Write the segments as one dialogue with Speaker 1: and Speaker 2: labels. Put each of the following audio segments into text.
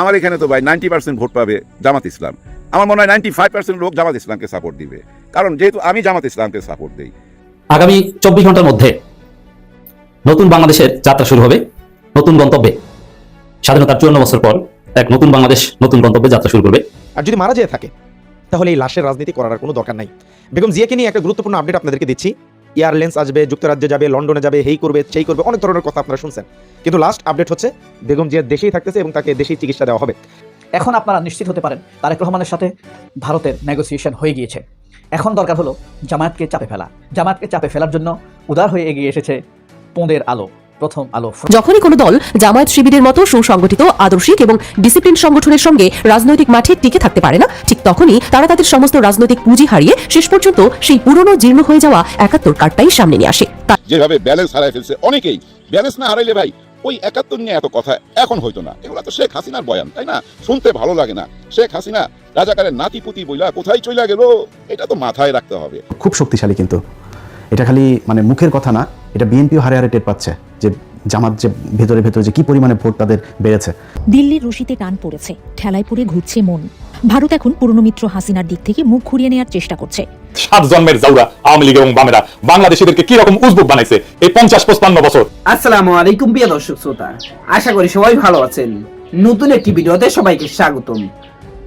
Speaker 1: আমার এখানে তো ভাই নাইনটি পার্সেন্ট ভোট পাবে জামাত ইসলাম। আমার মনে হয় নাইনটি ফাইভ পার্সেন্ট লোক জামাত ইসলামকে সাপোর্ট দিবে। কারণ যেহেতু আমি জামাত ইসলামকে সাপোর্ট দিই।
Speaker 2: আগামী চব্বিশ ঘণ্টার মধ্যে নতুন বাংলাদেশের যাত্রা শুরু হবে নতুন গন্তব্যে। স্বাধীনতার চুয়ান্ন বছর পর এক নতুন বাংলাদেশ নতুন গন্তব্যে যাত্রা শুরু করবে।
Speaker 3: আর যদি মারা যেয়ে থাকে তাহলে এই লাশের রাজনীতি করার কোনো দরকার নাই। বেগম জিয়াকে নিয়ে একটা গুরুত্বপূর্ণ আপডেট আপনাদেরকে দিচ্ছি। এয়ারলাইন্স আসবে, যুক্তরাজ্যে যাবে, লন্ডনে যাবে, হেই করবে, সেই করবে, অনেক ধরনের কথা আপনারা শুনছেন। কিন্তু লাস্ট আপডেট হচ্ছে, বেগম জিয়া দেশেই থাকতেছে এবং তাকে দেশেই চিকিৎসা দেওয়া হবে।
Speaker 4: এখন আপনারা নিশ্চিত হতে পারেন, তারেক রহমানের সাথে ভারতের নেগোসিয়েশন হয়ে গিয়েছে। এখন দরকার হলো জামায়াতকে চাপে ফেলা। জামায়াতকে চাপে ফেলার জন্য উদার হয়ে এগিয়ে এসেছে পোঁদের আলো। প্রথম আলো।
Speaker 5: যখনই কোনো দল জামায়াত শিবিরের মতো সুসংগঠিত আদর্শিক এবং ডিসিপ্লিন সংগঠনের সঙ্গে রাজনৈতিক মাঠে টিকে থাকতে পারে না ঠিক তখনই তারা তাদের সমস্ত রাজনৈতিক পুঁজি হারিয়ে শেষ পর্যন্ত সেই পুরনো জীর্ণ হয়ে যাওয়া একাত্তর কার্ডটাই সামনে নিয়ে আসে।
Speaker 1: যেভাবে ব্যালেন্স হারাই ফেলছে অনেকেই ব্যালেন্স না হারাইলে ভাই ওই একাত্তর নিয়ে এত কথা এখন হইতো না। এগুলো তো শেখ হাসিনার বয়ান তাই না? শুনতে ভালো লাগে না। শেখ হাসিনা রাজাকারের নাতিপুতি বইলা কোথায় চইলা গেল এটা তো মাথায় রাখতে হবে।
Speaker 6: খুব শক্তিশালী কিন্তু। এটা খালি মানে মুখের কথা না এটা বিএনপিও হারে হারে টের পাচ্ছে যে জামাত যে ভেতরে ভেতরে যে কি পরিমাণে ভোট তাদের বেড়েছে।
Speaker 7: দিল্লির রশিতে টান পড়েছে ঠেলায় পড়ে ঘুরছে মন। ভারত এখন পুরনো মিত্র হাসিনার দিক থেকে মুখ ঘুরিয়ে নেওয়ার চেষ্টা করছে।
Speaker 8: সাত জন্মের জাউরা আওয়ামী লীগ এবং বামেরা বাংলাদেশিদেরকে কি রকম উজবুক বানাইছে এই পঞ্চাশ পঁচপান্ন বছর?
Speaker 9: আসসালামু আলাইকুম প্রিয় দর্শক শ্রোতা আশা করি সবাই ভালো আছেন। নতুন একটি ভিডিওতে সবাইকে স্বাগতম।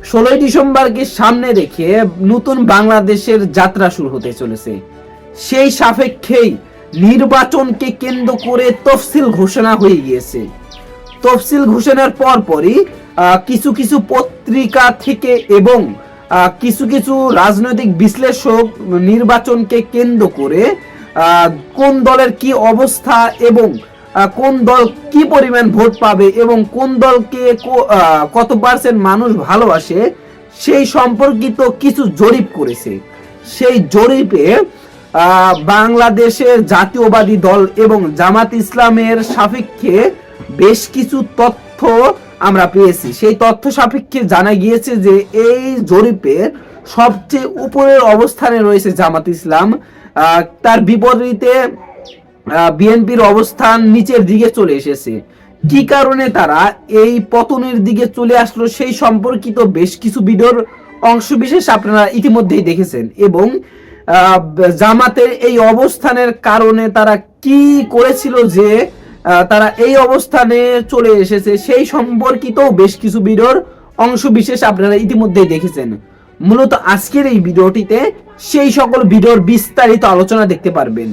Speaker 9: ষোলোই ডিসেম্বরকে সামনে রেখে নতুন বাংলাদেশের যাত্রা শুরু হতে চলেছে। সেই সাপেক্ষেই নির্বাচনকে কেন্দ্র করে তফসিল ঘোষণা হয়ে গিয়েছে। তফসিল ঘোষণার পরপরই কিছু কিছু পত্রিকা থেকে এবং কিছু কিছু রাজনৈতিক বিশ্লেষক নির্বাচনকে কেন্দ্র করে কোন দলের কি অবস্থা এবং কোন দল কি পরিমাণ ভোট পাবে এবং কোন দলকে কত পার্সেন্ট মানুষ ভালোবাসে, সেই সম্পর্কিত কিছু জরিপ করেছে। সেই জরিপে বাংলাদেশের জাতীয়বাদী দল এবং জামাত ইসলামের সাপেক্ষে বেশ কিছু তথ্য আমরা পেয়েছি। সেই তথ্য সাপেক্ষে জানা গিয়েছে যে এই জরিপে সবচেয়ে উপরের অবস্থানে রয়েছে জামাত ইসলাম। তার বিপরীতে বিএনপির অবস্থান নিচের দিকে চলে এসেছে। কি কারণে তারা এই পতনের দিকে চলে আসলো সেই সম্পর্কিত বেশ কিছু ভিডিওর অংশবিশেষ আপনারা ইতিমধ্যেই দেখেছেন এবং জামাতের এই অবস্থানের কারণে তারা কি করেছিল যে তারা এই অবস্থানে চলে এসেছে, সেই সম্পর্কিত বেশ কিছু ভিডিওর অংশবিশেষ আপনারা ইতিমধ্যেই দেখেছেন। মূলত আজকের এই ভিডিওটিতে সেই সকল ভিডিওর বিস্তারিত আলোচনা দেখতে পারবেন।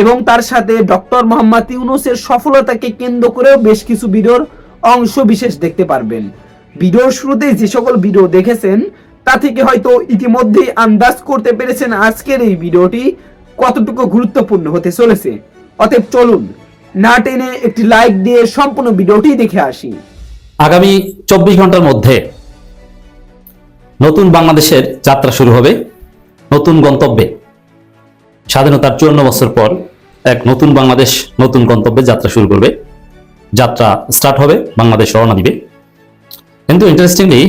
Speaker 9: এবং তার সাথে ডক্টর মোহাম্মদ ইউনুসের সফলতাকে কেন্দ্র করেও বেশ কিছু ভিডিওর অংশ বিশেষ দেখতে পারবেন। ভিডিওর শুরুতে যে সকল ভিডিও দেখেছেন তা থেকে হয়তো ইতিমধ্যেই আন্দাজ করতে পেরেছেন আজকের এই ভিডিওটি কতটুকু গুরুত্বপূর্ণ হতে চলেছে। অতএব চলুন, না টেনে একটি লাইক দিয়ে সম্পূর্ণ ভিডিওটি দেখে আসি।
Speaker 2: আগামী চব্বিশ ঘণ্টার মধ্যে নতুন বাংলাদেশের যাত্রা শুরু হবে, নতুন গন্তব্যে। স্বাধীনতার চুয়ান্ন বছর পর এক নতুন বাংলাদেশ নতুন গন্তব্যে যাত্রা শুরু করবে। যাত্রা স্টার্ট হবে, বাংলাদেশ রওনা দিবে। কিন্তু ইন্টারেস্টিংলি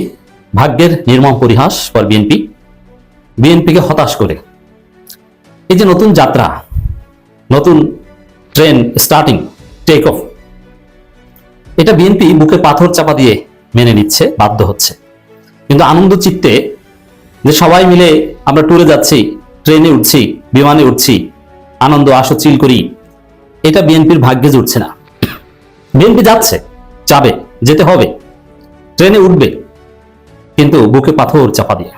Speaker 2: ভাগ্যের নির্মম পরিহাস ফর বিএনপি বিএনপিকে হতাশ করে। এই যে নতুন যাত্রা, নতুন ট্রেন স্টার্টিং টেক অফ এটা বিএনপি বুকে পাথর চাপা দিয়ে মেনে নিচ্ছে, বাধ্য হচ্ছে। কিন্তু আনন্দ চিত্তে যে সবাই মিলে আমরা ট্যুরে যাচ্ছি ট্রেনে উঠছি, বিমানে উঠছি, আনন্দ আসো চিল করি, এটা বিএনপির ভাগ্যে জুটছে না। বিএনপি যাচ্ছে, যাবে, যেতে হবে ট্রেনে উঠবে। কিন্তু বুকে পাথর চাপা দিয়ে।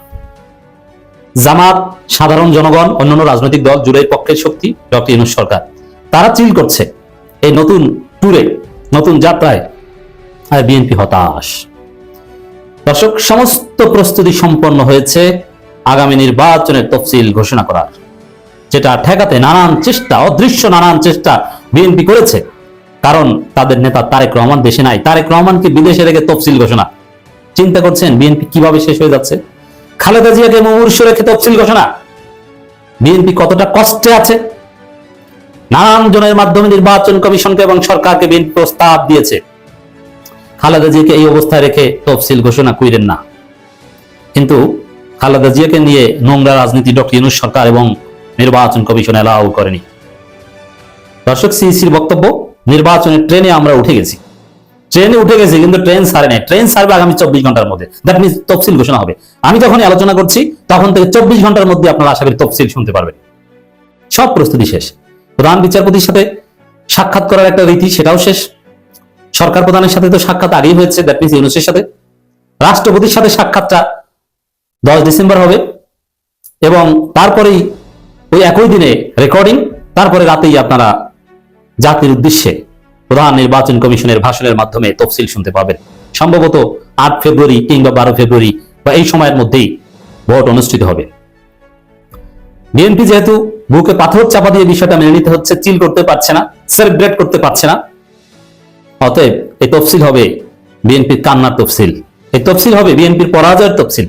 Speaker 2: জামাত, সাধারণ জনগণ, অন্যান্য রাজনৈতিক দল জুড়ে পক্ষের শক্তি, ডক্টর ইউনুস সরকার, তারা চিল করছে এই নতুন ট্যুরে, নতুন যাত্রায়, আর বিএনপি হতাশ। দর্শক, সমস্ত প্রস্তুতি সম্পন্ন হয়েছে আগামী নির্বাচনের তফসিল ঘোষণা করার, যেটা ঠেকাতে নানান চেষ্টা, অদৃশ্য নানান চেষ্টা বিএনপি করেছে, কারণ তাদের নেতা তারেক রহমান দেশে নাই। তারেক রহমানকে বিদেশে রেখে তফসিল ঘোষণা। চিন্তা করছেন বিএনপি কীভাবে শেষ হয়ে যাচ্ছে? খালেদা জিয়াকে মুমূর্ষ রেখে তফসিল ঘোষণা। বিএনপি কতটা কষ্টে আছে? নানান জনের মাধ্যমে নির্বাচন কমিশনকে এবং সরকারকে বিএনপি প্রস্তাব দিয়েছে। খালেদা জিয়াকে এই অবস্থায় রেখে তফসিল ঘোষণা করিলেন না। কিন্তু খালেদা জিয়াকে নিয়ে নোংরা রাজনীতি ডক্টর ইউনুস সরকার এবং নির্বাচন কমিশন এলাও করেনি। দর্শক সিইসির বক্তব্য, নির্বাচনের ট্রেনে আমরা উঠে গেছি। ট্রেনে উঠে গেছে, কিন্তু ট্রেন সারে নাই। ট্রেন সারবে আগামী চব্বিশ ঘণ্টার মধ্যে। দ্যাট মিনস তফসিল ঘোষণা হবে। আমি যখন আলোচনা করছি, তখন থেকে চব্বিশ ঘণ্টার মধ্যে আপনারা আশা করি তফসিল শুনতে পারবেন। সব প্রস্তুতি শেষ। প্রধান বিচারপতির সাথে সাক্ষাৎ করার একটা রীতি, সেটাও শেষ। সরকার প্রধানের সাথে তো সাক্ষাৎ আগেই হয়েছে দ্যাট মিনস ইউনুসের সাথে। রাষ্ট্রপতির সাথে সাক্ষাৎটা দশ ডিসেম্বর হবে। এবং তারপরেই ওই একই দিনে রেকর্ডিং তারপরে রাতেই আপনারা জাতির উদ্দেশ্যে প্রধান নির্বাচন কমিশনের ভাষণের মাধ্যমে তফসিল শুনতে পাবেন। সম্ভবত আট ফেব্রুয়ারি কিংবা বারো ফেব্রুয়ারি বা এই সময়ের মধ্যেই ভোট অনুষ্ঠিত হবে। বিএনপি যেহেতু বুকে পাথর চাপা দিয়ে বিষয়টা মেনে নিতে হচ্ছে, চিল করতে পারছে না, সেলিব্রেট করতে পারছে না। অতএব এই তফসিল হবে বিএনপির কান্নার তফসিল। এই তফসিল হবে বিএনপির পরাজয়ের তফসিল।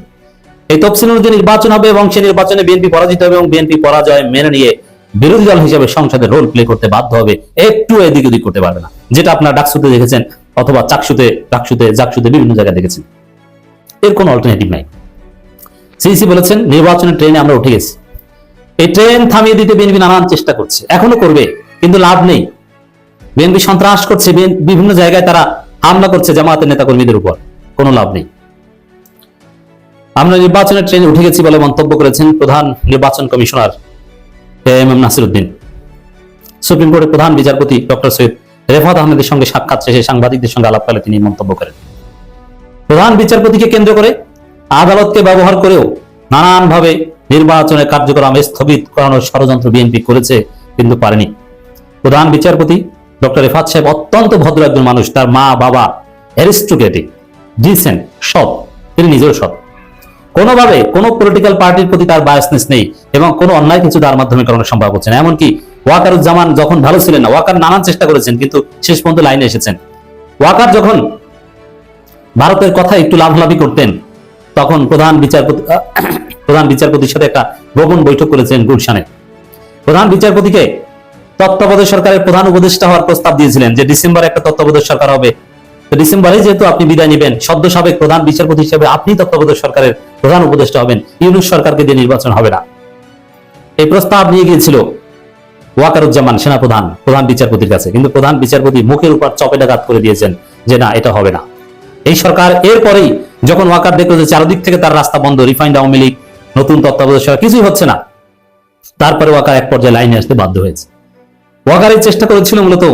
Speaker 2: এই তফসিল অনুযায়ী নির্বাচন হবে এবং সেই নির্বাচনে বিএনপি পরাজিত হবে এবং বিএনপি পরাজয় মেনে নিয়ে বিরোধী দল হিসেবে সংসদে রোল প্লে করতে বাধ্য হবে, একটু এদিক ওদিক করতে পারবে না। যেটা আপনারা ডাকসুতে দেখেছেন অথবা চাকসুতে, ডাকসুতে, জাকসুতে বিভিন্ন জায়গায় দেখেছেন। এর কোনো অল্টারনেটিভ নাই। সিসি বলেছেন, নির্বাচনের ট্রেনে আমরা উঠে গেছি। এই ট্রেন থামিয়ে দিতে বিএনপি নানান চেষ্টা করছে, এখনও করবে, কিন্তু লাভ নেই। বিএনপি সন্ত্রাস করছে বিভিন্ন জায়গায় তারা হামলা করছে জামাতের নেতাকর্মীদের উপর, কোনো লাভ নেই। আমরা নির্বাচনের ট্রেনে উঠে গেছি বলে মন্তব্য করেছেন প্রধান নির্বাচন কমিশনার এম নাসিরুদ্দিন। সুপ্রিম কোর্টের প্রধান বিচারপতি ডক্টর সৈয়দ রেফাত আহমেদের সঙ্গে সাক্ষাৎ শেষে সাংবাদিকদের সঙ্গে আলাপকালে তিনি মন্তব্য করেন। প্রধান বিচারপতিকে কেন্দ্র করে আদালতকে ব্যবহার করেও নানানভাবে নির্বাচনের কার্যক্রম স্থগিত করানোর ষড়যন্ত্র বিএনপি করেছে কিন্তু পারেনি। প্রধান বিচারপতি ডক্টর রেফাত সাহেব অত্যন্ত ভদ্র একজন মানুষ, তার মা, বাবা, অ্যারিস্টোক্রেটিক ডিসেন্ট সৎ, তিনি নিজেও সৎ। কোনোভাবে কোনো পলিটিক্যাল পার্টির প্রতি তার বায়াসনেস নেই এবং কোনো অন্যায় কিছু তার মাধ্যমে করানো সম্ভব হচ্ছে না। এমনকি ওয়াকারুজ্জামান যখন ভালো ছিলেন না, ওয়াকার নানান চেষ্টা করেছেন, কিন্তু শেষ পর্যন্ত লাইনে এসেছেন। ওয়াকার যখন ভারতের কথা একটু লাভলাভি করতেন, তখন প্রধান বিচারপতি প্রধান বিচারপতির সাথে একটা গোপন বৈঠক করেছেন গুলশানে। প্রধান বিচারপতিকে তত্ত্বাবধায়ক সরকারের প্রধান উপদেষ্টা হওয়ার প্রস্তাব দিয়েছিলেন যে ডিসেম্বরে একটা তত্ত্বাবধায়ক সরকার হবে তো ডিসেম্বরে যেহেতু আপনি বিদায় নেবেন, সদ্য সাবেক প্রধান বিচারপতি হিসেবে আপনি তত্ত্বাবধায়ক সরকারের প্রধান উপদেষ্টা হবেন, ইউনুস সরকারকে দিয়ে নির্বাচন হবে না। এই প্রস্তাব নিয়ে গিয়েছিল ওয়াকারুজ্জামান সেনাপ্রধান, প্রধান বিচারপতির কাছে। কিন্তু প্রধান বিচারপতি মুখের উপর চপেটাঘাত করে দিয়েছেন যে, না, এটা হবে না। এই সরকার এরপরেই যখন ওয়াকার দেখল যে, চারদিক থেকে তার রাস্তা বন্ধ, রিফাইন্ড আওয়ামী লীগ, নতুন তত্ত্বাবধায়ক সরকার, কিছুই হচ্ছে না। তারপরে ওয়াকার এক পর্যায়ে লাইনে আসতে বাধ্য হয়েছে। ওয়াকার এই চেষ্টা করেছিল মূলত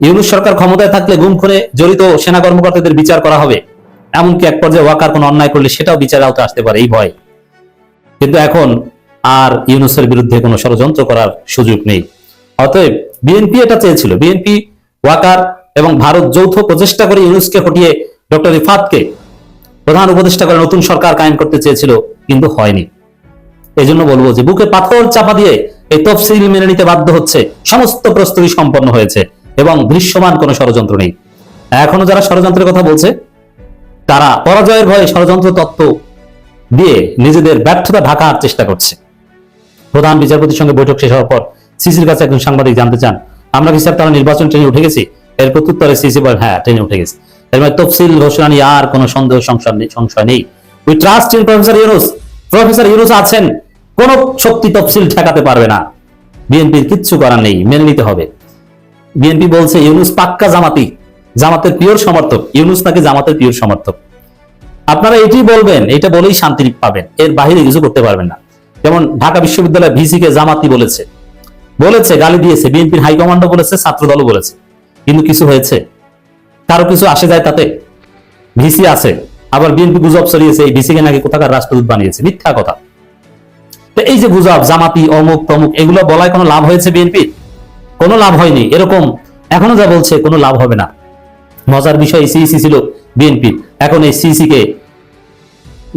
Speaker 2: ইউনুস সরকার ক্ষমতায় থাকলে গুম খুনে জড়িত সেনা কর্মকর্তাদের বিচার করা হবে। এমনকি এক পর্যায়ে ওয়াকার কোনো অন্যায় করলে সেটাও বিচার আওতায় আসতে পারে, এই ভয়। কিন্তু এখন আর ইউনুসের বিরুদ্ধে কোনো ষড়যন্ত্র করার সুযোগ নেই। অতএব বিএনপি এটা চেয়েছিল। বিএনপি, ওয়াকার এবং ভারত যৌথ প্রচেষ্টা করে ইউনুসকে হটিয়ে ডক্টর রিফাতকে প্রধান উপদেষ্টা করে নতুন সরকার কায়েম করতে চেয়েছিল, কিন্তু হয়নি। এই জন্য বলব যে বুকে পাথর চাপা দিয়ে এই তফসিল মেনে নিতে বাধ্য হচ্ছে, সমস্ত প্রস্তুতি সম্পন্ন হয়েছে। এবং দৃশ্যমান কোনো ষড়যন্ত্র নেই। এখনও যারা ষড়যন্ত্রের কথা বলছে, তারা পরাজয়ের ভয়ে ষড়যন্ত্র তত্ত্ব দিয়ে নিজেদের ব্যর্থতা ঢাকার চেষ্টা করছে। প্রধান বিচারপতির সঙ্গে বৈঠক শেষ হওয়ার পর সিসির কাছে একজন সাংবাদিক জানতে চান, আমরা কি স্যার তারা নির্বাচন ট্রেনে উঠে গেছি? এর প্রত্যুত্তরে সিসি বলেন হ্যাঁ ট্রেনে উঠে গেছে। এর মানে তফসিল ঘোষণা নিয়ে আর কোনো সন্দেহ, সংশয় নেই সংশয় নেই। We trust in professor Yunus professor Yunus আছেন, কোন শক্তি তফসিল ঠেকাতে পারবে না। বিএনপির কিচ্ছু করার নেই, মেনে নিতে হবে। বিএনপি বলছে, ইউনুস পাক্কা জামাতি, জামাতের পিওর সমর্থক, ইউনুস নাকি জামাতের পিওর সমর্থক। আপনারা এটি বলবেন, এটা বলেই শান্তি পাবেন, এর বাহিরে কিছু করতে পারবেন না। যেমন ঢাকা বিশ্ববিদ্যালয় ভিসি কে জামাতি বলেছে বলেছে, গালি দিয়েছে বিএনপির হাইকমান্ডও বলেছে ছাত্র দলও বলেছে কিন্তু কিছু হয়েছে। কারও কিছু আসে যায় তাতে, ভিসি আছে, আবার বিএনপি গুজব ছড়িয়েছে, এই ভিসি কে নাকি কোথাকার রাষ্ট্রদূত বানিয়েছে, মিথ্যা কথা। তো এই যে গুজব, জামাতি অমুক তমুক এগুলো বলায় কোনো লাভ হয়েছে বিএনপির কোনো লাভ হয়নি। এরকম এখনও যা বলছে, কোনো লাভ হবে না। মজার বিষয় সিইসি ছিল বিএনপি। এখন এই সিইসি কে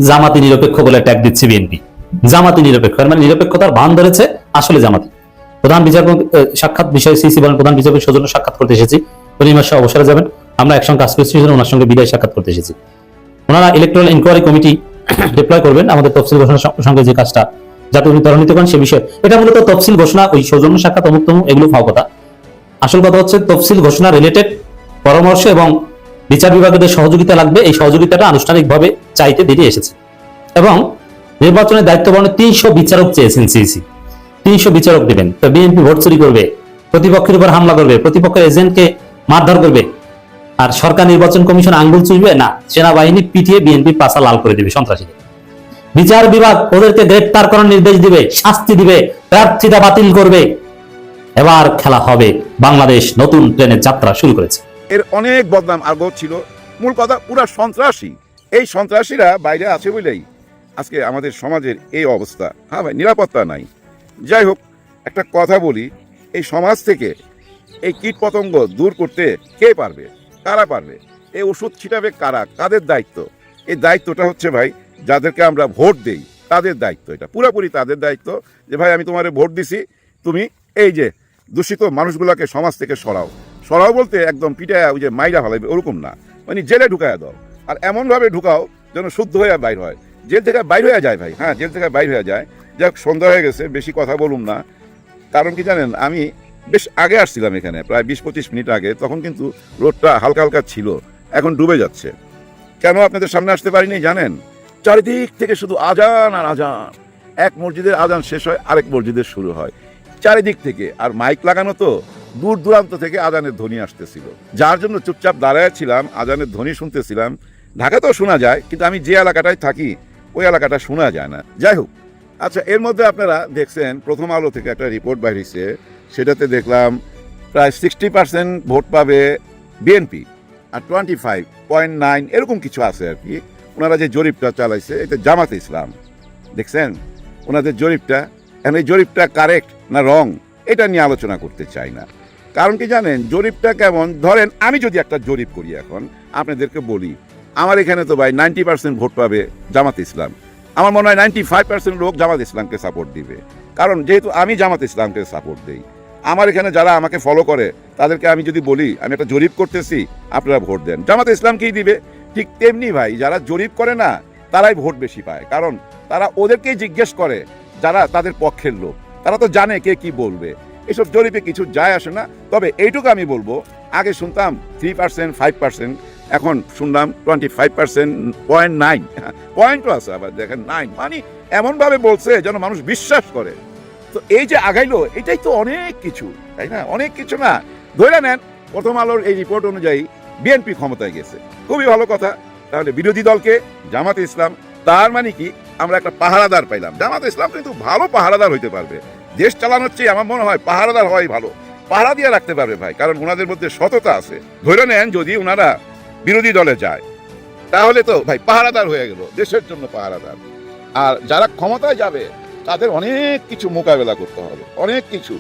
Speaker 2: জামাতি নিরপেক্ষ বলে ট্যাগ দিচ্ছে বিএনপি। জামাতি নিরপেক্ষ মানে নিরপেক্ষতার ভান ধরেছে আসলে জামাতি। প্রধান বিচারপতি সাক্ষাৎ বিষয়ে সিইসি বলেন, প্রধান বিচারপতি সৌজন্য সাক্ষাৎ করতে এসেছি। উনি মাসে অবসরে যাবেন। আমরা একসঙ্গে কাজ করছি ওনার সঙ্গে বিদায় সাক্ষাৎ করতে এসেছি। ওনারা ইলেকট্রাল ইনকোয়ারি কমিটি ডিপ্লয় করবেন। আমাদের তফসিল ঘোষণার সঙ্গে যে কাজটা যাতে উনি ত্বরান্বিত করেন সে বিষয়ে। এটা মূলত তফসিল ঘোষণা, ওই সৌজন্য সাক্ষাৎ, অমুক তমুক, এগুলো ফাও কথা। আসল কথা হচ্ছে, তফসিল ঘোষণা রিলেটেড পরামর্শ এবং বিচার বিভাগের সহযোগিতা লাগবে। এই সহযোগিতাটা আনুষ্ঠানিকভাবে চাইতে দেরি এসেছে। এবং নির্বাচনের দায়িত্ব পালনে তিনশো বিচারক চেয়েছেন সিইসি। তিনশো বিচারক দেবেন। তো বিএনপি ভোট চুরি করবে, প্রতিপক্ষের উপর হামলা করবে, প্রতিপক্ষের এজেন্টকে মারধর করবে, আর সরকার নির্বাচন কমিশন আঙ্গুল চুষবে না, সেনাবাহিনী পিটিয়ে বিএনপি পাশা লাল করে দিবে সন্ত্রাসীদের। বিচার বিভাগ ওদেরকে গ্রেপ্তার করার নির্দেশ দিবে, শাস্তি দিবে, প্রার্থিতা বাতিল করবে। এবার খেলা হবে। বাংলাদেশ নতুন ট্রেনের যাত্রা শুরু করেছে।
Speaker 1: এর অনেক বদনাম আগে ছিল। মূল কথা, পুরা সন্ত্রাসী। এই সন্ত্রাসীরা বাইরে আছে বলেই আজকে আমাদের সমাজের এই অবস্থা। হ্যাঁ ভাই, নিরাপত্তা নাই। যাই হোক, একটা কথা বলি, এই সমাজ থেকে এই কীট পতঙ্গ দূর করতে কে পারবে? কারা পারবে? এই ওষুধ ছিটাবে কারা? কাদের দায়িত্ব? এই দায়িত্বটা হচ্ছে ভাই যাদেরকে আমরা ভোট দেই, তাদের দায়িত্ব এটা। পুরোপুরি তাদের দায়িত্ব যে, ভাই, আমি তোমারে ভোট দিছি, তুমি এই যে দূষিত মানুষগুলোকে সমাজ থেকে সরাও। সরাও বলতে একদম পিটায় ওই যে মাইরা ফেলাইবে, ওরকম না। মানে জেলে ঢুকায় দাও। আর এমনভাবে ঢুকাও যেন শুদ্ধ হয়ে বাইর হয়। জেল থেকে বাইর হয়ে যায় ভাই হ্যাঁ জেল থেকে বাইর হয়ে যায়। যাক, সন্ধ্যা হয়ে গেছে, বেশি কথা বলুম না। কারণ কি জানেন, আমি বেশ আগে আসছিলাম এখানে, প্রায় বিশ পঁচিশ মিনিট আগে, তখন কিন্তু রোডটা হালকা হালকা ছিল, এখন ডুবে যাচ্ছে। কেন আপনাদের সামনে আসতে পারিনি জানেন? চারিদিক থেকে শুধু আজান আর আজান। এক মসজিদের আজান শেষ হয়, আরেক মসজিদের শুরু হয়। চারিদিক থেকে, আর মাইক লাগানো তো দূর দূরান্ত থেকে আজানের ধ্বনি আসতেছিল। যার জন্য চুপচাপ দাঁড়ায় ছিলাম, আজানের ধ্বনি শুনতেছিলাম। ঢাকাতেও শোনা যায়, কিন্তু আমি যে এলাকাটায় থাকি, ওই এলাকাটা শোনা যায় না। যাই হোক আচ্ছা এর মধ্যে আপনারা দেখছেন, প্রথম আলো থেকে একটা রিপোর্ট বাইরেছে সেটাতে দেখলাম প্রায় সিক্সটি পার্সেন্ট ভোট পাবে বিএনপি। আর টোয়েন্টি ফাইভ পয়েন্ট নাইন এরকম কিছু আছে আর কি। ওনারা যে জরিপটা চালাইছে, এটা জামাতে ইসলাম। দেখছেন? ওনাদের জরিপটা, এখন এই জরিপটা কারেক্ট না রং এটা নিয়ে আলোচনা করতে চাই না। কারণ কি জানেন, জরিপটা কেমন? ধরেন আমি যদি একটা জরিপ করি এখন, আপনাদেরকে বলি, আমার এখানে তো ভাই নাইনটি পার্সেন্ট ভোট পাবে জামাত ইসলাম। আমার মনে হয় নাইনটি ফাইভ পার্সেন্ট লোক জামাত ইসলামকে সাপোর্ট দিবে। কারণ যেহেতু আমি জামাত ইসলামকে সাপোর্ট দিই, আমার এখানে যারা আমাকে ফলো করে তাদেরকে আমি যদি বলি, আমি একটা জরিপ করতেছি, আপনারা ভোট দেন। জামাত ইসলামকেই দিবে? ঠিক তেমনি ভাই, যারা জরিপ করে না, তারাই ভোট বেশি পায়। কারণ তারা ওদেরকেই জিজ্ঞেস করে, যারা তাদের পক্ষের লোক। তারা তো জানে কে কি বলবে। এসব জরিপে কিছু যায় আসে না। তবে এইটুকু আমি বলব, আগে শুনতাম থ্রি পার্সেন্ট ফাইভ পার্সেন্ট এখন শুনলাম twenty five percent point nine পয়েন্টও আছে, আবার দেখেন নাইন মানে এমনভাবে বলছে যেন মানুষ বিশ্বাস করে। তো এই যে আগাইলো, এটাই তো অনেক কিছু, তাই না? অনেক কিছু না। ধরে নেন, প্রথম আলোর এই রিপোর্ট অনুযায়ী বিএনপি ক্ষমতায় গেছে। খুবই ভালো কথা। তাহলে বিরোধী দলকে, জামাতে ইসলাম, তার মানে কি? আমরা একটা পাহারাদার পাইলাম। জামাতে ইসলাম কিন্তু ভালো পাহারাদার হইতে পারবে। দেশ চালানোর চেয়ে আমার মনে হয় পাহারাদার হওয়াই ভালো। পাহারা দিয়ে রাখতে পারবে ভাই, কারণ ওনাদের মধ্যে সততা আছে। ধরে নেন যদি ওনারা বিরোধী দলে যায়, তাহলে তো ভাই পাহারাদার হয়ে গেল। দেশের জন্য পাহারাদার। আর যারা ক্ষমতায় যাবে, তাদের অনেক কিছু মোকাবেলা করতে হবে। অনেক কিছু।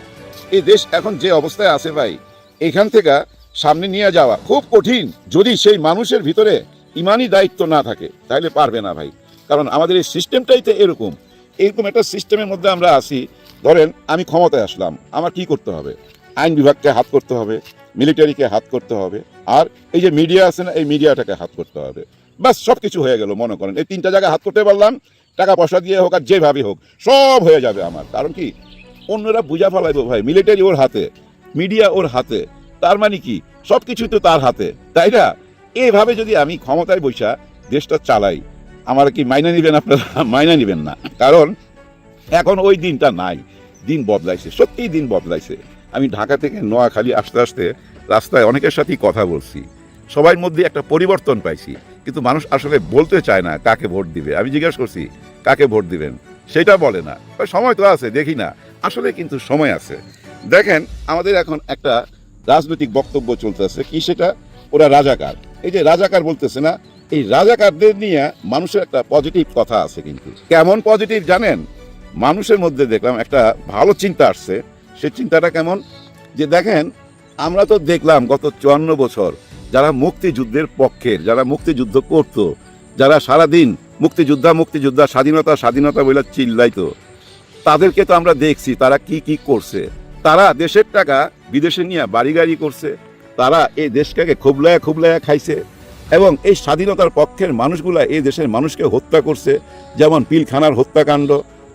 Speaker 1: এই দেশ এখন যে অবস্থায় আছে ভাই এখান থেকে সামনে নিয়ে যাওয়া খুব কঠিন। যদি সেই মানুষের ভিতরে ইমানই দায়িত্ব না থাকে, তাহলে পারবে না ভাই। কারণ আমাদের এই সিস্টেমটাই তো এরকম। এরকম একটা সিস্টেমের মধ্যে আমরা আসি ধরেন, আমি ক্ষমতায় আসলাম। আমার কি করতে হবে? আইন বিভাগকে হাত করতে হবে, মিলিটারিকে হাত করতে হবে, আর এই যে মিডিয়া আছে না, এই মিডিয়াটাকে হাত করতে হবে। বাস সব কিছু হয়ে গেল, মনে করেন। এই তিনটা জায়গায় হাত করতে পারলাম, টাকা পয়সা দিয়ে হোক আর যেভাবে হোক, সব হয়ে যাবে আমার। কারণ কি? অন্যরা বুঝা ফেলাইবো ভাই, মিলিটারি ওর হাতে। মিডিয়া ওর হাতে। তার মানে কি? সব কিছুই তো তার হাতে, তাই না? এইভাবে যদি আমি ক্ষমতায় বৈশা দেশটা চালাই, আমার কি মাইনা নিবেন আপনারা? মাইনা নিবেন না। কারণ এখন ওই দিনটা নাই। দিন বদলাইছে, সত্যিই দিন বদলাইছে। আমি ঢাকা থেকে নোয়াখালী আস্তে আস্তে রাস্তায় অনেকের সাথেই কথা বলছি। সবার মধ্যে একটা পরিবর্তন পাইছি। কিন্তু মানুষ আসলে বলতে চায় না কাকে ভোট দিবে। আমি জিজ্ঞেস করছি, কাকে ভোট দিবেন? সেটা বলে না। সময় তো আছে, দেখি না। আসলে কিন্তু সময় আছে। দেখেন, আমাদের এখন একটা রাজনৈতিক বক্তব্য চলতেছে। কি সেটা? ওরা রাজাকার। এই যে রাজাকার বলতেছে না, এই রাজাকারদের নিয়ে মানুষের একটা পজিটিভ কথা আছে কিন্তু। কেমন পজিটিভ জানেন? মানুষের মধ্যে দেখলাম একটা ভালো চিন্তা আসছে। সে চিন্তাটা কেমন? যে দেখেন, আমরা তো দেখলাম গত চুয়ান্ন বছর যারা মুক্তিযুদ্ধের পক্ষের যারা মুক্তিযুদ্ধ করত, যারা সারাদিন মুক্তিযোদ্ধা মুক্তিযোদ্ধা, স্বাধীনতা স্বাধীনতা বলে চিল্লাইতো, তাদেরকে তো আমরা দেখছি, তারা কি কি করছে। তারা দেশের টাকা বিদেশে নিয়ে বাড়ি গাড়ি করছে, তারা এই দেশটাকে খুবলায়া খুবলায়া খাইছে এবং এই স্বাধীনতার পক্ষের মানুষগুলা এই দেশের মানুষকে হত্যা করছে। যেমন পিলখানার হত্যাকাণ্ড,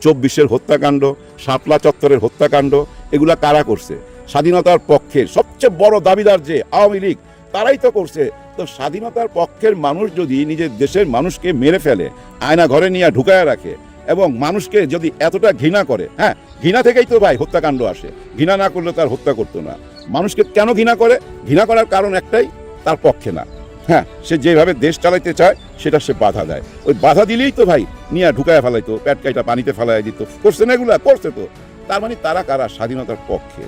Speaker 1: চব্বিশের হত্যাকাণ্ড, শাপলা চত্বরের হত্যাকাণ্ড, এগুলা কারা করছে? স্বাধীনতার পক্ষের সবচেয়ে বড় দাবিদার যে আওয়ামী লীগ, তারাই তো করছে। তো স্বাধীনতার পক্ষের মানুষ যদি নিজের দেশের মানুষকে মেরে ফেলে, আয়না ঘরে নিয়ে ঢুকায় রাখে এবং মানুষকে যদি এতটা ঘৃণা করে হ্যাঁ ঘৃণা থেকেই তো ভাই হত্যাকাণ্ড আসে। ঘৃণা না করলে তার হত্যা করতো না। মানুষকে কেন ঘৃণা করে? ঘৃণা করার কারণ একটাই, তার পক্ষে না। হ্যাঁ সে যেভাবে দেশ চালাইতে চায়, সেটা সে বাধা দেয়। ওই বাধা দিলেই তো ভাই নিয়ে ঢুকায় ফেলাইতো, প্যাট কাইটা পানিতে ফেলাই দিত। করছে না এগুলা? করছে তো। তার মানে তারা কারা? স্বাধীনতার পক্ষে।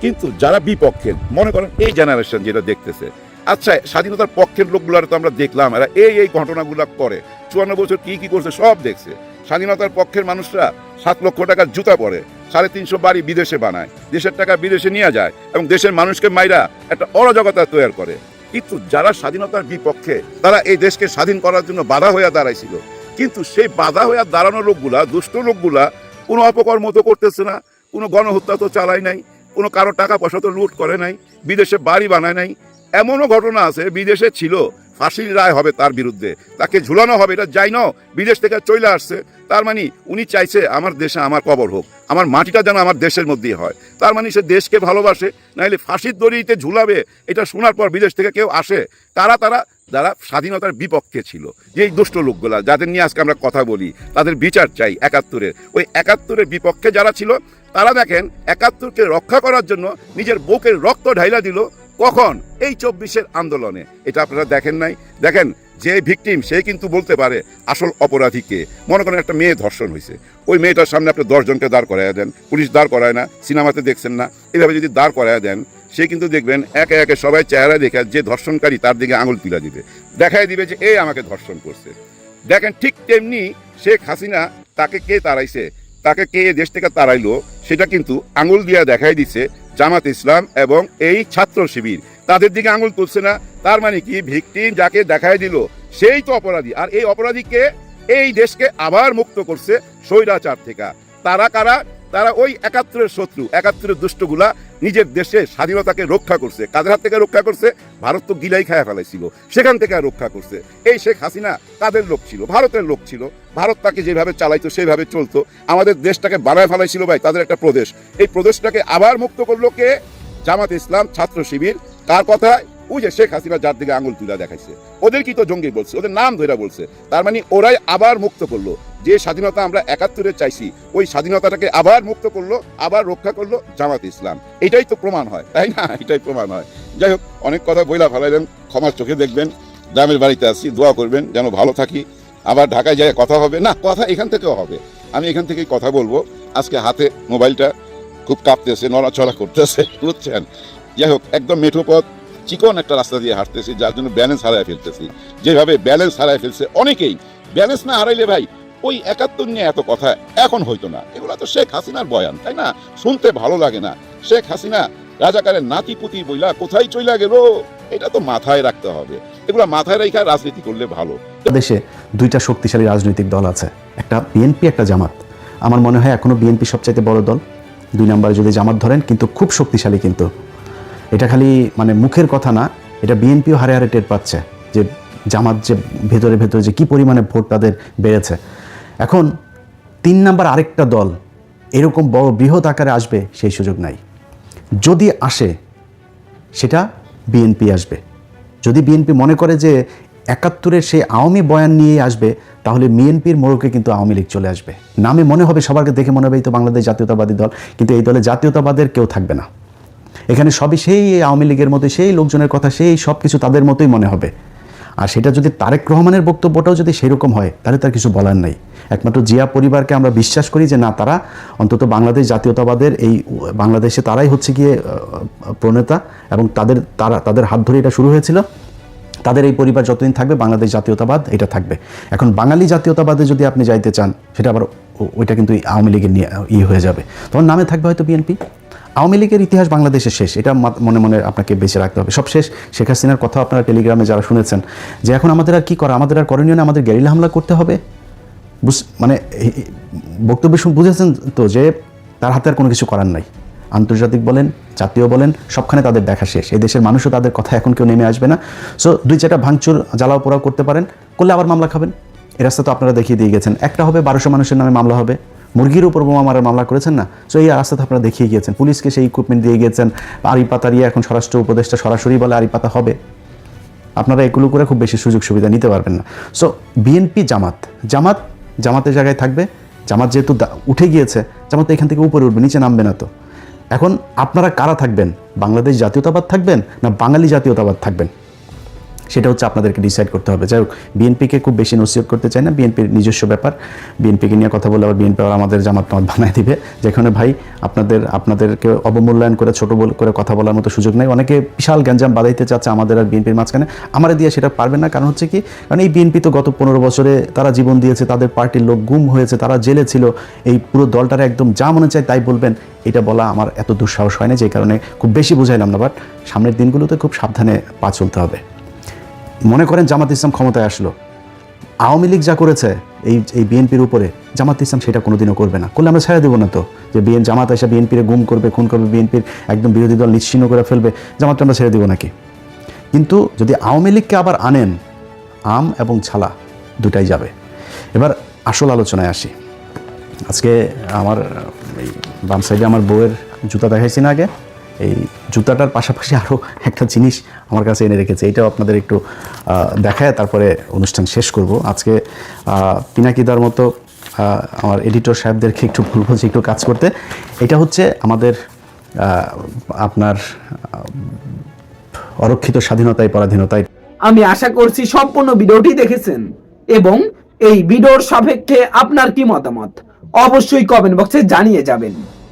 Speaker 1: কিন্তু যারা বিপক্ষের মনে করেন এই জেনারেশন যেটা দেখতেছে আচ্ছা স্বাধীনতার পক্ষের লোকগুলার তো আমরা দেখলাম, এরা এই এই ঘটনাগুলো করে। চুয়ান্ন বছর কি কি করছে, সব দেখছে। স্বাধীনতার পক্ষের মানুষরা সাত লক্ষ টাকার জুতা পরে, সাড়ে তিনশো বাড়ি বিদেশে বানায়, দেশের টাকা বিদেশে নিয়ে যায় এবং দেশের মানুষকে মাইরা একটা অরাজকতা তৈরি করে। কিন্তু যারা স্বাধীনতার বিপক্ষে, তারা এই দেশকে স্বাধীন করার জন্য বাধা হয়ে দাঁড়াইছিল। কিন্তু সেই বাধা হয়ে দাঁড়ানো লোকগুলা, দুষ্ট লোকগুলা কোনো অপকর্ম তো করতেছে না, কোনো গণহত্যা তো চালায় নাই, কোনো কারও টাকা পয়সা তো লুট করে নাই, বিদেশে বাড়ি বানায় নাই। এমনও ঘটনা আছে, বিদেশে ছিল ফাঁসির রায় হবে তার বিরুদ্ধে। তাকে ঝুলানো হবে, এটা যাই না বিদেশ থেকে চলে আসছে। তার মানে উনি চাইছে আমার দেশে আমার কবর হোক, আমার মাটিটা যেন আমার দেশের মধ্যেই হয়। তার মানে সে দেশকে ভালোবাসে, নাহলে ফাঁসির দড়িতে ঝুলাবে, এটা শোনার পর বিদেশ থেকে কেউ আসে। তারা তারা, যারা স্বাধীনতার বিপক্ষে ছিল যে এই দুষ্ট লোকগুলা, যাদের নিয়ে আজকে আমরা কথা বলি, তাদের বিচার চাই একাত্তরের। ওই একাত্তরের বিপক্ষে যারা ছিল, তারা দেখেন একাত্তরকে রক্ষা করার জন্য নিজের বুকের রক্ত ঢাইলা দিল কখন? এই চব্বিশের আন্দোলনে। এটা আপনারা দেখেন নাই। দেখেন, যে ভিকটিম, সে কিন্তু বলতে পারে আসল অপরাধীকে মনে করেন একটা মেয়ে ধর্ষণ হয়েছে। ওই মেয়েটার সামনে আপনি দশজনকে দাঁড় করাইয়া দেন। পুলিশ দাঁড় করায় না, সিনেমাতে দেখছেন না। এভাবে যদি দাঁড় করাইয়া দেন, সে কিন্তু দেখবেন একে একে সবাই চেহারা দেখে যে ধর্ষণকারী তার দিকে আঙুল তুলে দিবে। দেখাই দিবে যে এ আমাকে ধর্ষণ করছে। দেখেন, ঠিক তেমনি শেখ হাসিনা তাকে কে তাড়াইছে? তাকে কে দেশ থেকে তাড়াইলো? সেটা কিন্তু আঙুল দিয়া দেখাই দিচ্ছে জামাত ইসলাম এবং এই ছাত্র শিবির। তাদের দিকে আঙুল তুলছে না, তার মানে কি ভিকটিম যাকে দেখায় দিল, সেই তো অপরাধী। আর এই অপরাধীকে এই দেশকে আবার মুক্ত করছে স্বৈরাচার থেকে। তারা কারা? তারা ওই একাত্তরের শত্রু, একাত্তরের দুষ্টগুলা নিজের দেশে স্বাধীনতাকে রক্ষা করছে, কাদের হাত থেকে রক্ষা করছে? ভারত তো গিলাই খায়া ফেলাইছিল, সেখান থেকে রক্ষা করছে। এই শেখ হাসিনা কাদের লোক ছিল? ভারতের লোক ছিল। ভারত তাকে যেভাবে চালাইতো সেইভাবে চলতো। আমাদের দেশটাকে বানায় ফেলাইছিল ভাই, তাদের একটা প্রদেশ। এই প্রদেশটাকে আবার মুক্ত করল কে? জামাত ইসলাম, ছাত্র শিবির। তার কথায় ওই যে শেখ হাসিনা যার দিকে আঙুল তুলা দেখাইছে। ওদের কি তো জঙ্গি বলছে, ওদের নাম ধরে বলছে। তার মানে ওরাই আবার মুক্ত করল। যে স্বাধীনতা আমরা একাত্তরে চাইছি, ওই স্বাধীনতাটাকে আবার মুক্ত করল, আবার রক্ষা করল জামাত ইসলাম। এটাই তো প্রমাণ হয়, তাই না? এটাই প্রমাণ হয়। যাই হোক, অনেক কথা বইলা ফেলাইলেন, ক্ষমার চোখে দেখবেন, গ্রামের বাড়িতে আসছি দোয়া করবেন, যেন ভালো থাকি। আবার ঢাকায় যায় কথা হবে, না, কথা এখান থেকেও হবে। আমি এখান থেকেই কথা বলব। আজকে হাতে মোবাইলটা খুব কাঁপতেছে, নড়াচড়া করতেছে, বুঝছেন? যাই হোক, একদম মেঠো পথ, চিকন একটা রাস্তা দিয়ে হাঁটতেছি, যার জন্য ব্যালেন্স হারায় ফেলতেছি। যেভাবে ব্যালেন্স হারায় ফেলছে অনেকেই। ব্যালেন্স না হারাইলে ভাই ওই একাত্তর নিয়ে এত কথা এখন হইতো না। এগুলো তো শেখ হাসিনার বয়ান, তাই না? শুনতে ভালো লাগে না। শেখ হাসিনা রাজাকারের নাতি পুতি বইলা কোথায় চইলা গেল? এটা তো মাথায় রাখতে হবে। এগুলো মাথায় রেখে রাজনীতি করলে ভালো।
Speaker 6: দেশে দুইটা শক্তিশালী রাজনৈতিক দল আছে। একটা বিএনপি, একটা জামাত। আমার মনে হয় এখনও বিএনপি সবচাইতে বড় দল। দুই নম্বরে যদি জামাত ধরেন, কিন্তু খুব শক্তিশালী কিন্তু। এটা খালি মানে মুখের কথা না, এটা বিএনপিও হারে হারে টের পাচ্ছে যে জামাত যে ভেতরে ভেতরে যে কি পরিমাণে ভোট তাদের বেড়েছে। এখন তিন নাম্বার আরেকটা দল এরকম বড় বৃহৎ আকারে আসবে, সেই সুযোগ নাই। যদি আসে, সেটা বিএনপি আসবে। যদি বিএনপি মনে করে যে একাত্তরের সেই আওয়ামী বয়ান নিয়েই আসবে, তাহলে বিএনপির মোড়কে কিন্তু আওয়ামী লীগ চলে আসবে। নামে মনে হবে, সবারকে দেখে মনে হবে এই তো বাংলাদেশ জাতীয়তাবাদী দল, কিন্তু এই দলে জাতীয়তাবাদের কেউ থাকবে না। এখানে সবই সেই আওয়ামী লীগের মতো সেই লোকজনের কথা, সেই সব কিছু তাদের মতোই মনে হবে। আর সেটা যদি তারেক রহমানের বক্তব্যটাও যদি সেরকম হয়, তাহলে তার কিছু বলার নাই। একমাত্র জিয়া পরিবারকে আমরা বিশ্বাস করি যে না, তারা অন্তত বাংলাদেশ জাতীয়তাবাদের এই, বাংলাদেশে তারাই হচ্ছে গিয়ে প্রণেতা এবং তাদের, তারা, তাদের হাত ধরে এটা শুরু হয়েছিল। তাদের এই পরিবার যতদিন থাকবে, বাংলাদেশ জাতীয়তাবাদ এটা থাকবে। এখন বাঙালি জাতীয়তাবাদে যদি আপনি যাইতে চান, সেটা আবার ওইটা কিন্তু আওয়ামী লীগের নিয়ে ইয়ে হয়ে যাবে। তখন নামে থাকবে হয়তো বিএনপি আওয়ামী লীগের ইতিহাস বাংলাদেশের শেষ, এটা মনে মনে আপনাকে বেঁচে রাখতে হবে। সব শেষ। শেখ হাসিনার কথা আপনারা টেলিগ্রামে যারা শুনেছেন, যে এখন আমাদের আর কি করা? আমাদের আর করণীয় না আমাদের গেরিলা হামলা করতে হবে? মানে বক্তব্য বুঝেছেন তো যে তার হাতে আর কোনো কিছু করার নাই। আন্তর্জাতিক বলেন, জাতীয় বলেন, সবখানে তাদের দেখা শেষ। এই দেশের মানুষও তাদের কথা এখন কেউ নেমে আসবে না। সো দুই চারটা ভাঙচুর, জ্বালাও পোড়াও করতে পারেন, করলে আবার মামলা খাবেন। এ রাস্তা তো আপনারা দেখিয়ে দিয়ে গেছেন। একটা হবে বারোশো মানুষের নামে মামলা হবে। মুরগির উপর বোমা মারার মামলা করেছেন না? সো এই রাস্তা তো আপনারা দেখিয়ে গিয়েছেন। পুলিশকে সেই ইকুইপমেন্ট দিয়ে গিয়েছেন। আড়ি পাতারিয়ে এখন স্বরাষ্ট্র উপদেষ্টা সরাসরি বলে আড়ি পাতা হবে। আপনারা এগুলো করে খুব বেশি সুযোগ সুবিধা নিতে পারবেন না। সো বিএনপি জামাত জামাত জামাতের জায়গায় থাকবে, জামাত যেহেতু উঠে গিয়েছে, জামাত এখান থেকে উপরে উঠবে, নিচে নামবে না তো। এখন আপনারা কারা থাকবেন? বাংলাদেশ জাতীয়তাবাদ থাকবেন না বাঙালি জাতীয়তাবাদ থাকবেন? সেটা হচ্ছে আপনাদেরকে ডিসাইড করতে হবে। যাই হোক বিএনপিকে খুব বেশি নসিহত করতে চাই না। বিএনপির নিজস্ব ব্যাপার। বিএনপিকে নিয়ে কথা বলে আবার বিএনপি আবার আমাদের জামাত টামাত বানায় দিবে। যেখানে ভাই আপনাদের, আপনাদেরকে অবমূল্যায়ন করে, ছোট করে কথা বলার মতো সুযোগ নেই। অনেকে বিশাল গ্যাঞ্জাম বাধাইতে চাচ্ছে আমাদের আর বিএনপির মাঝখানে। আমার দিয়ে সেটা পারবে না। কারণ হচ্ছে কি? কারণ এই বিএনপি তো গত পনেরো বছরে তারা জীবন দিয়েছে, তাদের পার্টির লোক গুম হয়েছে, তারা জেলে ছিল। এই পুরো দলটার একদম যা মনে চায় তাই বলবেন। এটা বলা আমার এত দুঃসাহস হয় না, যে কারণে খুব বেশি বুঝাইলাম না বাট সামনের দিনগুলোতে খুব সাবধানে পা চলতে হবে। মনে করেন জামাত ইসলাম ক্ষমতায় আসলো। আওয়ামী লীগ যা করেছে, এই এই বিএনপির উপরে, জামাত ইসলাম সেটা কোনোদিনও করবে না। করলে আমরা ছেড়ে দেবো না তো, যে বিএন, জামাত এসে বিএনপির গুম করবে, খুন করবে, বিএনপির একদম বিরোধী দল নিশ্চিন্ন করে ফেলবে জামাতটা আমরা ছেড়ে দেবো নাকি? কিন্তু যদি আওয়ামী লীগকে আবার আনেন, আম এবং ছালা দুটাই যাবে। এবার আসল আলোচনায় আসি। আজকে আমার বাম সাইডে আমার বউয়ের জুতা দেখাইছি না আগে। এই জুতাটার পাশাপাশি আরও একটা জিনিস আমার কাছে এনে রেখেছে। এটাও আপনাদের একটু দেখায়, তারপরে অনুষ্ঠান শেষ করব। আজকে পিনাকিদার মতো আমার এডিটর সাহেবদেরকে একটু বলব যে একটু কাজ করতে। এটা হচ্ছে আমাদের আপনার অরক্ষিত স্বাধীনতায় পরাধীনতায়
Speaker 9: আমি আশা করছি সম্পূর্ণ ভিডিওটি দেখেছেন এবং এই ভিডিওর সাপেক্ষে আপনার কি মতামত? অবশ্যই কমেন্ট বক্সে জানিয়ে যাবেন।